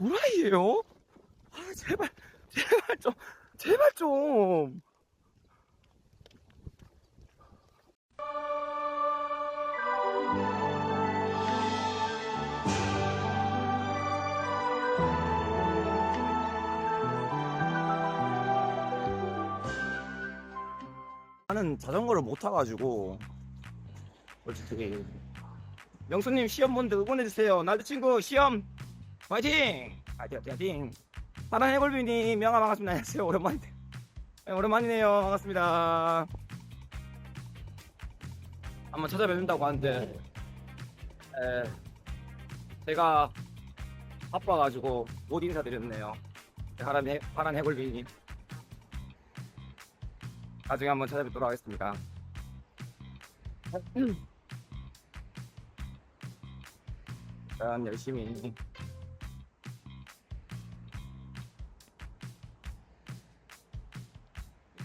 도라이에요? 아, 제발, 제발 좀, 제발 좀. 나는 자전거를 못 타가지고 솔직히 명수님 시험 본데 응원해주세요 날도 친구 시험 화이팅! 화이팅 화이팅 파란 해골비님. 명함 반갑습니다. 안녕하세요. 오랜만이네. 네, 오랜만이네요. 반갑습니다. 한번 찾아뵙는다고 하는데 에, 제가 바빠가지고 못 인사드렸네요. 파란, 해, 파란 해골비님. 나중에 한번 찾아뵙도록 하겠습니다. 일단 열심히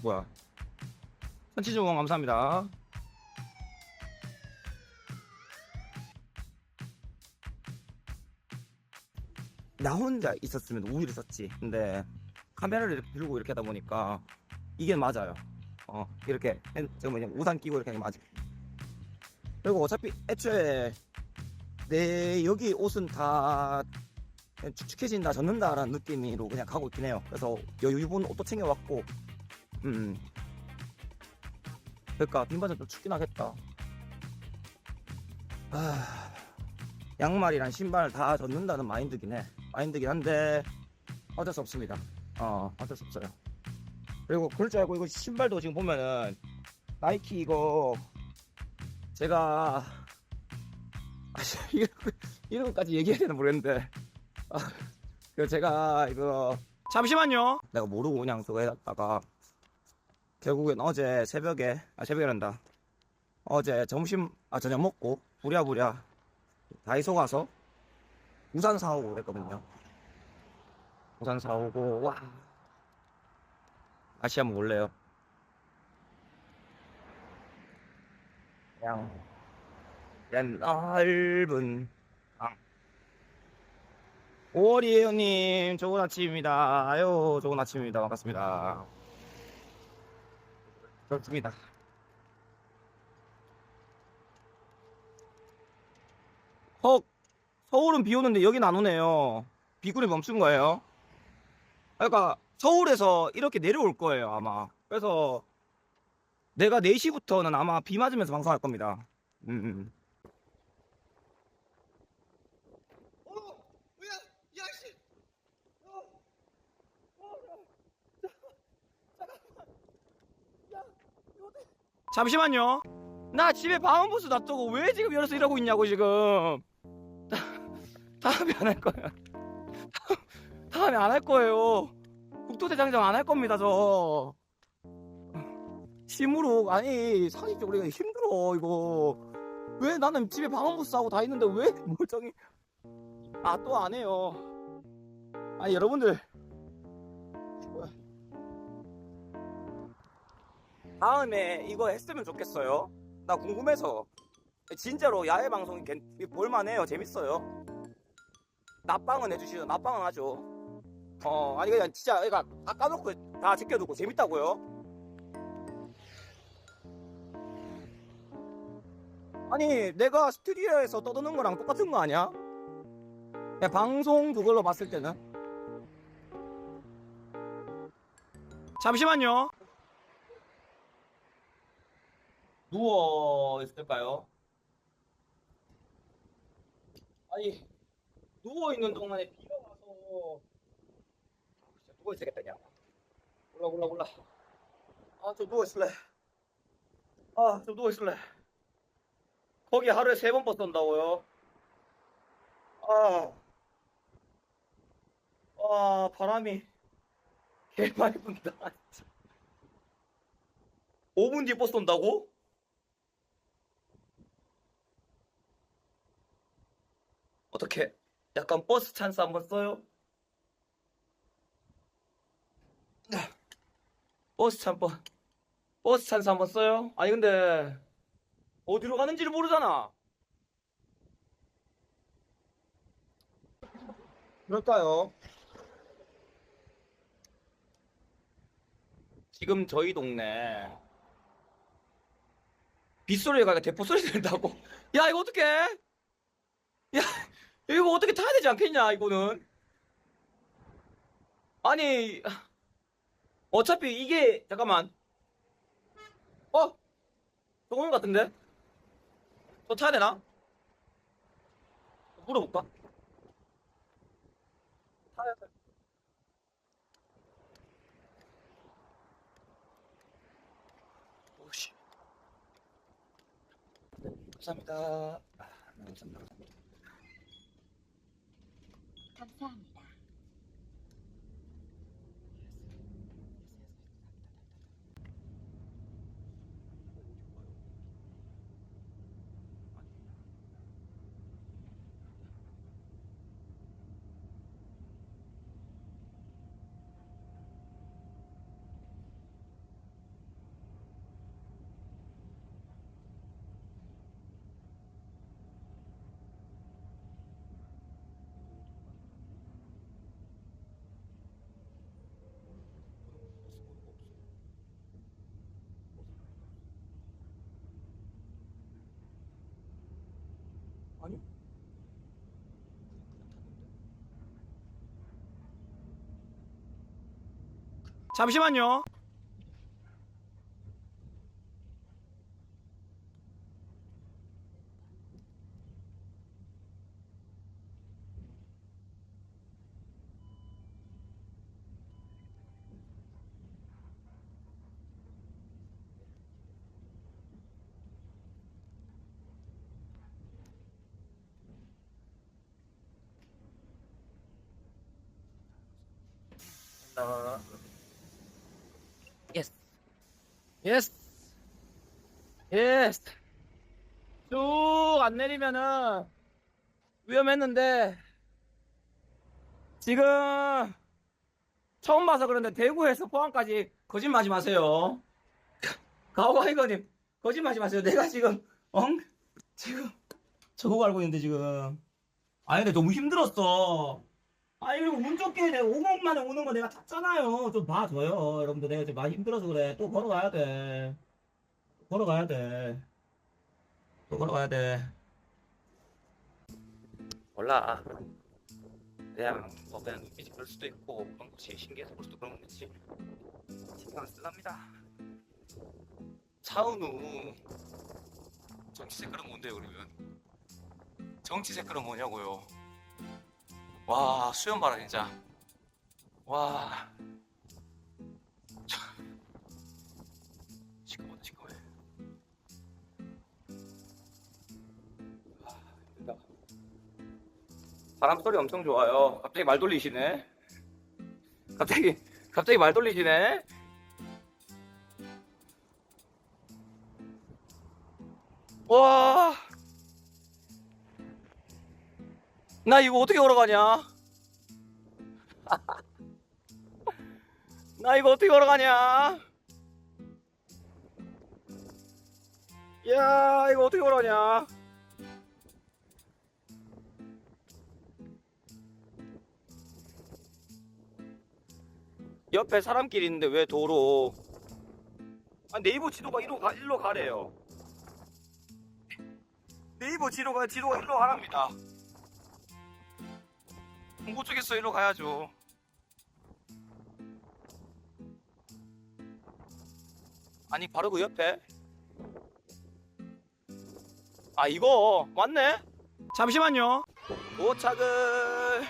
뭐야 선치중공 감사합니다. 나 혼자 있었으면 우유를 썼지. 근데 카메라를 이렇게 들고 이렇게 하다 보니까 이게 맞아요. 어 이렇게 핸- 저 뭐냐 우산 끼고 이렇게 맞아. 그리고 어차피 애초에 내 여기 옷은 다 그냥 축축해진다 젖는다라는 느낌으로 그냥 가고 있긴 해요. 그래서 여유분 옷도 챙겨왔고, 음. 그러니까 빈반은 좀 춥긴 하겠다. 아, 양말이랑 신발 다 젖는다는 마인드긴 해. 마인드긴 한데 어쩔 수 없습니다. 어, 어쩔 수 없어요. 그리고 그럴 줄 알고 이거 신발도 지금 보면은 나이키 이거 제가 아, 이런, 이런 것까지 얘기해야 되나 모르겠는데 아, 그 제가 이거 잠시만요 내가 모르고 그냥 그거 해놨다가 결국엔 어제 새벽에 아 새벽이란다. 어제 점심 아 저녁 먹고 부랴부랴 다이소 가서 우산 사오고 그랬거든요. 우산 사오고 와. 다시 한번 볼래요? 그냥 그냥 넓은 방. 5월이에요 님. 좋은 아침입니다 아유 좋은 아침입니다. 반갑습니다 좋습니다. 헉 서울은 비 오는데 여긴 안 오네요. 비구리 멈춘 거예요? 그러니까 서울에서 이렇게 내려올 거예요 아마. 그래서 내가 4시부터는 아마 비 맞으면서 방송할 겁니다. 음, 음. 어, 야, 야, 씨. 어, 어, 야, 자, 잠깐만. 야, 이거 어떡해. 잠시만요. 나 집에 방음부스 놔두고 왜 지금 열어서 일하고 있냐고 지금. 다음에 안 할 거야. 다음에 안 할 거예요. 국토대장정 안 할 겁니다 저. 심으로 아니 상식적으로 이거 힘들어 이거. 왜 나는 집에 방음부스 하고 다 있는데 왜 멀쩡히 아 또 안 해요 아니 여러분들 다음에 이거 했으면 좋겠어요. 나 궁금해서. 진짜로 야외 방송이 괜- 볼만해요. 재밌어요. 낮방은 해주시죠. 낮방은 하죠. 어 아니 그냥 진짜 그러니까 다 까놓고 다 제껴두고 재밌다고요? 아니 내가 스튜디오에서 떠드는 거랑 똑같은 거 아니야? 방송 그걸로 봤을 때는. 잠시만요 누워 있을까요? 아니 누워 있는 동안에 비가 와서 진짜 누워 있어야겠다 그냥 몰라 몰라 몰라 아좀 누워 있을래 아좀 누워 있을래 거기 하루에 세 번 버스 온다고요? 아, 아, 바람이 개 많이 분다. 5분 뒤에 버스 온다고? 어떻게 약간 버스 찬스 한번 써요? 네. 버스 찬 번. 버스 찬스 한번 써요? 아니 근데 어디로 가는지를 모르잖아. 그럴까요? 지금 저희 동네 빗소리가 대포 소리 된다고. 야 이거 어떡해? 야. 이거 어떻게 타야 되지 않겠냐 이거는 아니 어차피 이게 잠깐만 어? 저거 오는 것 같은데? 저 타야 되나? 물어볼까? 타야 돼. 오씨. 감사합니다. 아, 감사합니다. 감사합니다. 감사 합니다. 아니? 잠시만요. 어, 예스. 예스. 예스. 쭉 안 내리면은 위험했는데 지금 처음 봐서 그런데 대구에서 포항까지 거짓말하지 마세요. 가오가 이거님 거짓말하지 마세요. 내가 지금 엉 지금 저거 알고 있는데 지금 아니 근데 너무 힘들었어. 아니 그리고 운 좋게 내가 5분 만에 오는 거 내가 탔잖아요. 좀 봐줘요. 여러분들 내가 좀 많이 힘들어서 그래. 또 걸어가야 돼. 걸어가야 돼. 또 걸어가야 돼. 몰라. 그냥 뭐 그냥 눈빛이 그럴 수도 있고 그런 것이 신기해서 그럴 수도 그런 거지. 신경 안 쓸랍니다. 차은우 정치 색깔은 뭔데요 그러면? 정치 색깔은 뭐냐고요? 와 수염 봐라 진짜. 와. 참. 시커먼 시커먼. 바람 소리 엄청 좋아요. 갑자기 말 돌리시네. 갑자기 갑자기 말 돌리시네. 와 나 이거 어떻게 걸어가냐? 나 이거 어떻게 걸어가냐? 야, 이거 어떻게 걸어가냐? 옆에 사람끼리 있는데 왜 도로? 아, 네이버 지도가 이로 가, 일로 가래요. 네이버 지도가 지도가 일로 가랍니다. 공고 쪽에서 일로 가야죠. 아니 바로 그 옆에. 아 이거 맞네. 잠시만요. 도착을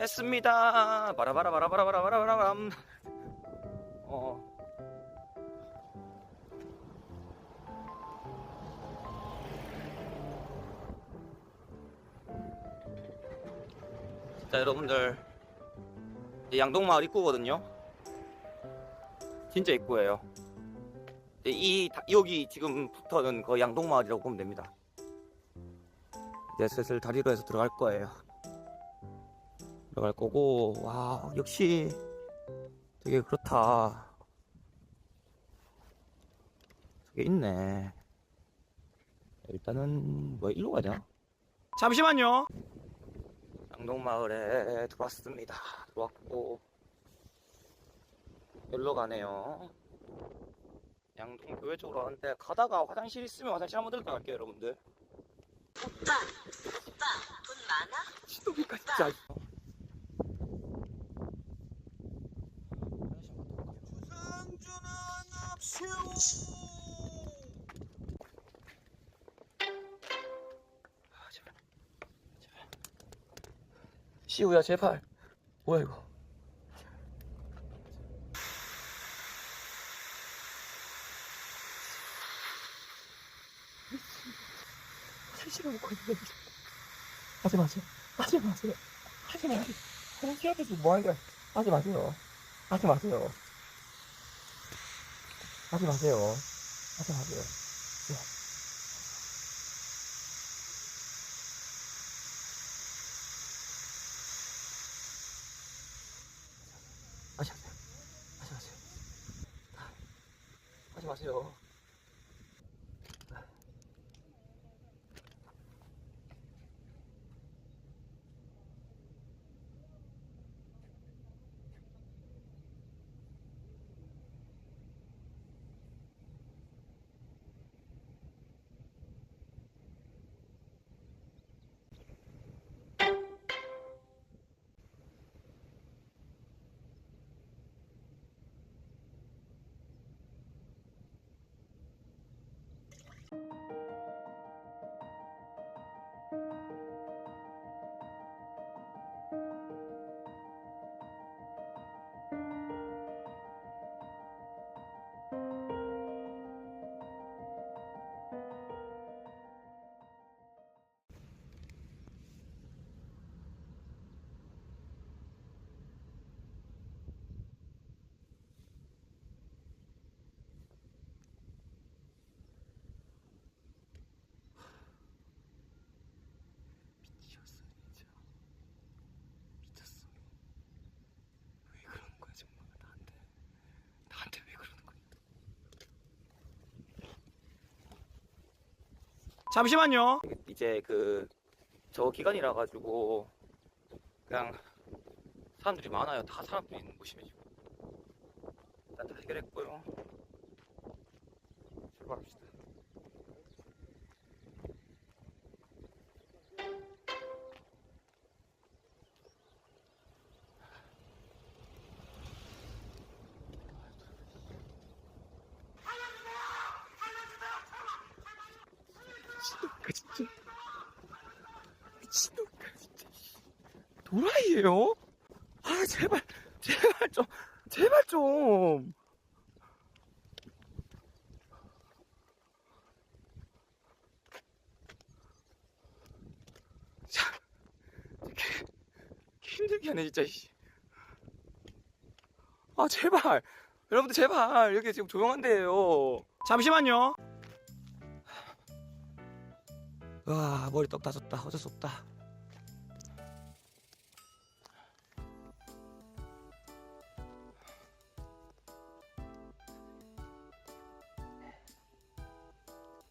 했습니다. 바라바라바라바라바라바라바람. 어. 자 여러분들. 이 양동마을 입구거든요. 진짜 입구예요. 이 다- 여기 지금부터는 거의 양동마을이라고 보면 됩니다. 이제 슬슬 다리로 해서 들어갈 거예요. 들어갈 거고 와 역시 되게 그렇다. 저게 있네. 일단은 뭐 일로 가자. 잠시만요 양동마을에 들어왔습니다. 들어왔고 여기로 가네요. 양동 교회 쪽으로 가는데 가다가 화장실 있으면 화장실 한번 들다 갈게요, 여러분들. 오빠, 오빠, 돈 많아? 신동이가 진짜. 시우야 제발. 뭐야 이거? 사실은 먹고 있는데. 하지 마세요. 하지 마세요. 하지 마세요. 화장실 앞에서 뭐 하는 거야? 하지 마세요. 하지 마세요. 하지 마세요. 하지 마세요. 네. 하지 마세요. 하지 마세요. 하지 마세요. 잠시만요. 이제 그 저 기간이라 가지고 그냥 사람들이 많아요. 다 사람들이 있는 지금. 일단 다 해결했고요. 출발합시다 미친놈가 진짜 도라이에요? 아 제발 제발 좀 제발 좀. 자, 힘들게 하네 진짜 씨. 아 제발. 여러분들 제발. 이렇게 지금 조용한데요. 잠시만요 와 머리 떡 다졌다. 어쩔 수 없다.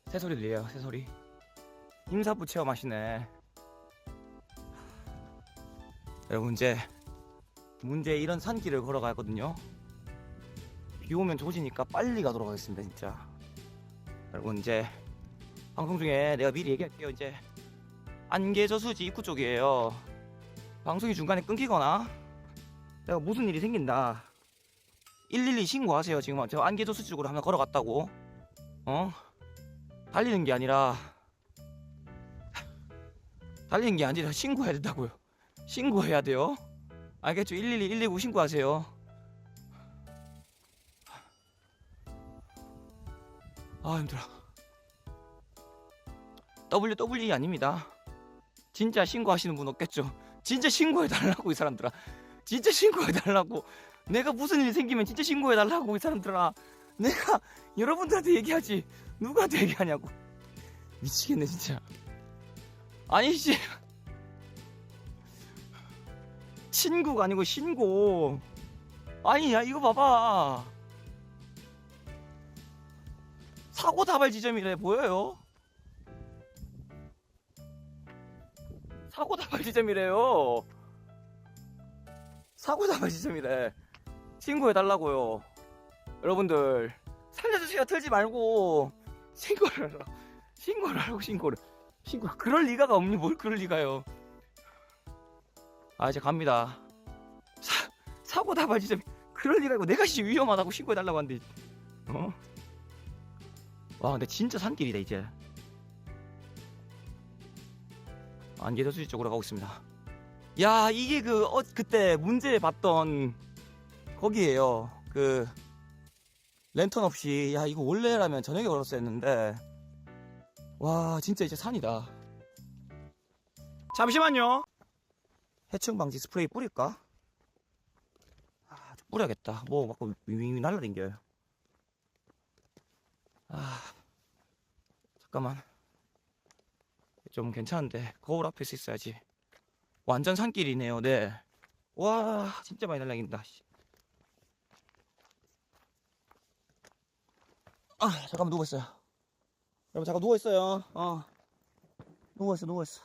새소리 들려요 새소리. 임사부 체험하시네. 여러분 이제. 문제 이런 산길을 걸어가거든요. 비 오면 조지니까 빨리 가도록 하겠습니다 진짜. 여러분 이제 방송 중에 내가 미리 얘기할게요. 이제 안개저 수지 입구 쪽이에요. 방송이 중간에 끊기거나 내가 무슨 일이 생긴다. 112 신고하세요 지금. 저 안개저수 쪽으로 하나 걸어갔다고. 어? 달리는 게 아니라 달리는 게 아니라 신고해야 된다고요. 신고해야 돼요? 알겠죠? 112, 119 신고하세요. 아 힘들어 WWE 아닙니다. 진짜 신고하시는 분 없겠죠? 진짜 신고해달라고 이 사람들아. 진짜 신고해달라고. 내가 무슨 일 생기면 진짜 신고해달라고 이 사람들아. 내가 여러분들한테 얘기하지 누구한테 얘기하냐고. 미치겠네 진짜. 아니 씨. 친구가 아니고 신고. 아니 야 이거 봐봐. 사고 다발 지점이래 보여요? 사고 다발 지점이래요. 사고 다발 지점이래. 신고해 달라고요. 여러분들 살려주세요. 틀지 말고 신고를 하라. 신고를 하라고 신고를. 신고. 그럴 리가가 없니 뭘 그럴 리가요. 아 이제 갑니다. 사 사고 다발 지점. 그럴 리가 있고 내가 진짜 위험하다고 신고해 달라고 하는데. 어? 와 근데 진짜 산길이다 이제. 안개도수지 쪽으로 가고 있습니다. 야 이게 그 어, 그때 문제 봤던 거기에요. 그 랜턴 없이 야 이거 원래라면 저녁에 걸었어야 했는데 와 진짜 이제 산이다. 잠시만요. 해충 방지 스프레이 뿌릴까? 아, 좀 뿌려야겠다. 뭐 막고 윙윙 날라댕겨요. 아 잠깐만. 좀 괜찮은데 거울 앞에서 있어야지. 완전 산길이네요. 네와 진짜 많이 날라긴다. 씨. 아 잠깐만 누워있어요. 여러분 잠깐 누워있어요. 어. 누워있어 누워있어.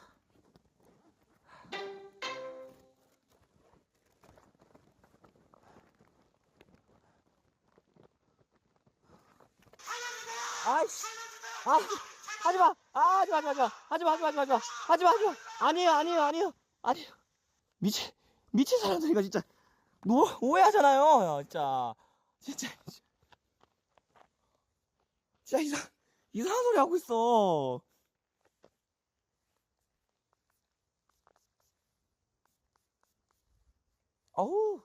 아이씨. 아 하지마! 아, 하지마, 하지마, 하지마, 하지마, 하지마, 하지마, 하지마, 아니에요, 아니에요, 아니에요, 아니에요. 미친, 미친 사람들이가 진짜, 노, 오해하잖아요, 진짜. 진짜, 진짜 이상, 이상한 소리 하고 있어. 어우.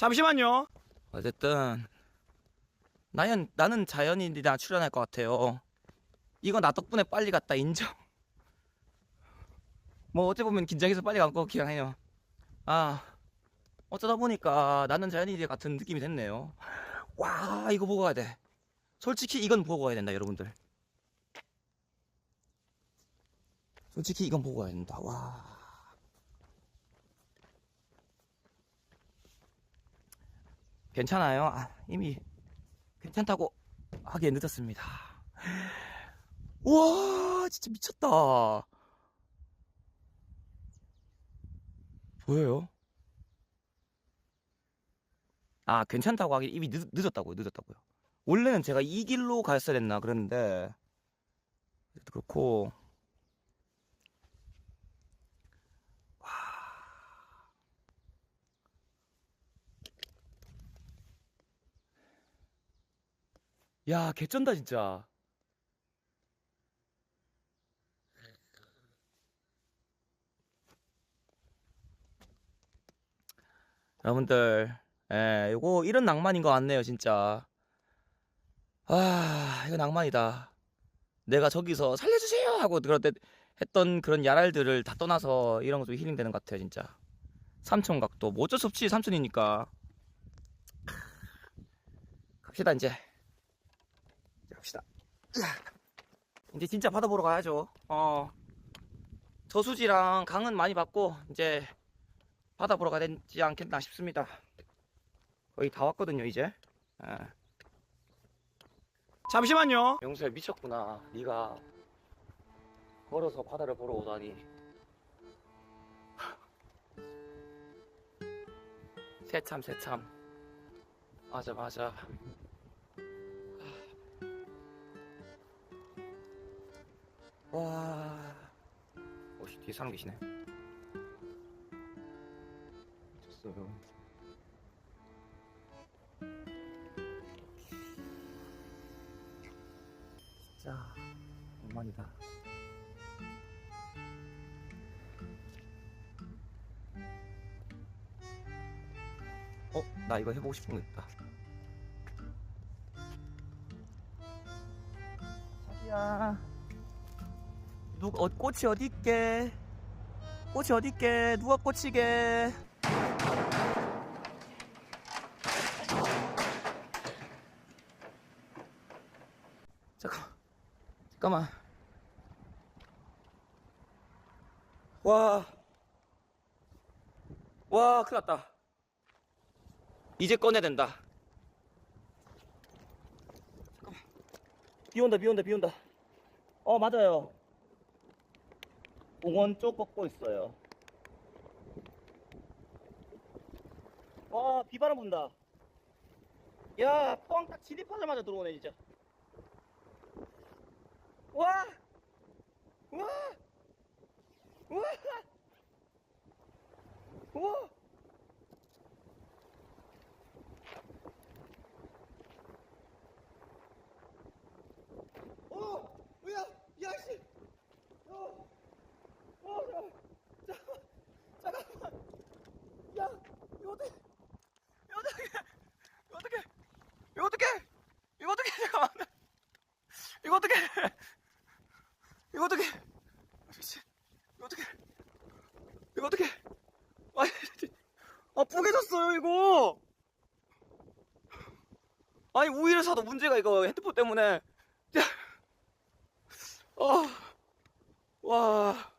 잠시만요. 어쨌든 나는 나는 자연인이나 출연할 것 같아요. 이거 나 덕분에 빨리 갔다 인정. 뭐 어째 보면 긴장해서 빨리 간거 같긴 해요. 아 어쩌다 보니까 나는 자연인이 같은 느낌이 됐네요. 와 이거 보고 가야 돼. 솔직히 이건 보고 가야 된다 여러분들. 솔직히 이건 보고 가야 된다. 와. 괜찮아요. 아, 이미 괜찮다고 하기에 늦었습니다. 우와, 진짜 미쳤다. 보여요? 아, 괜찮다고 하기 이미 늦, 늦었다고요, 늦었다고요. 원래는 제가 이 길로 갔어야 됐나 그랬는데, 그렇고, 야, 개쩐다, 진짜. 여러분들, 예, 요거, 이런 낭만인 것 같네요, 진짜. 아, 이거 낭만이다. 내가 저기서 살려주세요! 하고 그럴 때 했던 그런 야랄들을 다 떠나서 이런 거좀 힐링 되는 것 같아요, 진짜. 삼촌 각도, 뭐 어쩔 수 없지, 삼촌이니까. 갑시다, 이제. 이제 갑시다. 이제 진짜 바다 보러 가야죠. 어. 저수지랑 강은 많이 봤고, 이제 바다 보러 가야 되지 않겠나 싶습니다. 거의 다 왔거든요, 이제. 예. 잠시만요. 영수야 미쳤구나. 네가 걸어서 바다를 보러 오다니. 새참 새참. 맞아 맞아. 와. 오씨 뒤에 사람 계시네. 미쳤어요. 진짜 낭만이다. 어? 나 이거 해보고 싶은 거 있다. 어, 꽃이 어디 있게? 꽃이 어디 있게? 누가 꽃이게? 잠깐. 잠깐만. 와. 와, 큰일 났다. 이제 꺼내야 된다. 비 온다 비 온다 비 온다 어 맞아요 공원 쪽 걷고 있어요 와 비바람 분다 야 포항 딱 진입하자마자 들어오네 진짜 와 와! 와! 와! 어! 야! 야, 씨! 어! 어! 야! 자, 잠깐만! 야! 이거 어떡해! 이거 어떡해! 이거 어떡해! 이거 어떡해! 이거 어떡해! 잠깐만! 이거 어떡해! 이거 어떡해! 아, 미친! 이거 어떡해! 이거 어떡해! 아니, 아, 뿌개졌어요, 이거! 아니, 우위를 사도 문제가 이거 핸드폰 때문에. 야. 어, 와.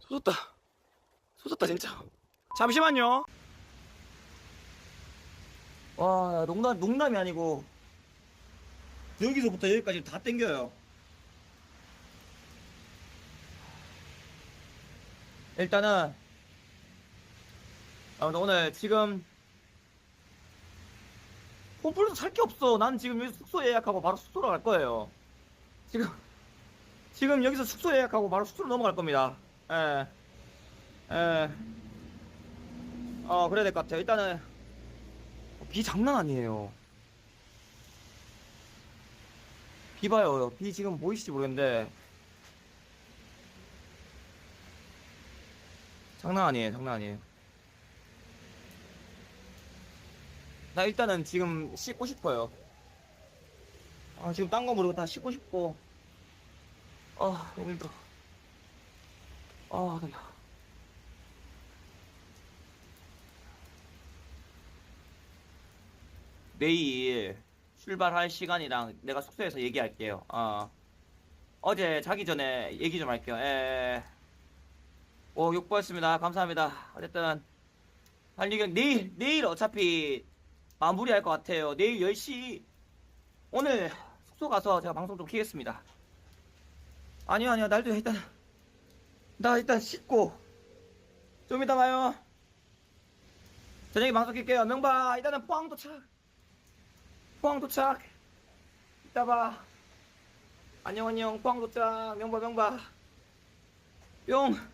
쏟았다. 쏟았다, 진짜. 잠시만요. 와, 농담, 농담이 아니고. 여기서부터 여기까지 다 땡겨요. 일단은, 아무튼 오늘 지금, 홈플러스 살 게 없어. 난 지금 여기 숙소 예약하고 바로 숙소로 갈 거예요. 지금, 지금 여기서 숙소 예약하고 바로 숙소로 넘어갈 겁니다. 예. 예. 어, 그래야 될 것 같아요. 일단은, 비 장난 아니에요. 비 봐요. 비 지금 보이실지 모르겠는데, 장난 아니에요. 장난 아니에요. 나 일단은 지금 씻고 싶어요. 아, 지금 딴 거 모르고 다 씻고 싶고. 아, 너무 힘들어. 아, 그냥. 내일 출발할 시간이랑 내가 숙소에서 얘기할게요. 어. 어제 자기 전에 얘기 좀 할게요. 예. 오, 욕보였습니다. 감사합니다. 어쨌든, 달리기 내일, 내일 어차피 마무리할 것 같아요. 내일 10시, 오늘 숙소 가서 제가 방송 좀 키겠습니다. 아니요, 아니요. 날도 일단, 나 일단 씻고, 좀 이따 봐요. 저녁에 방송 킬게요. 명바, 일단은 포항 도착. 포항 도착. 이따 봐. 안녕, 안녕. 포항 도착. 명바, 명바. 뿅.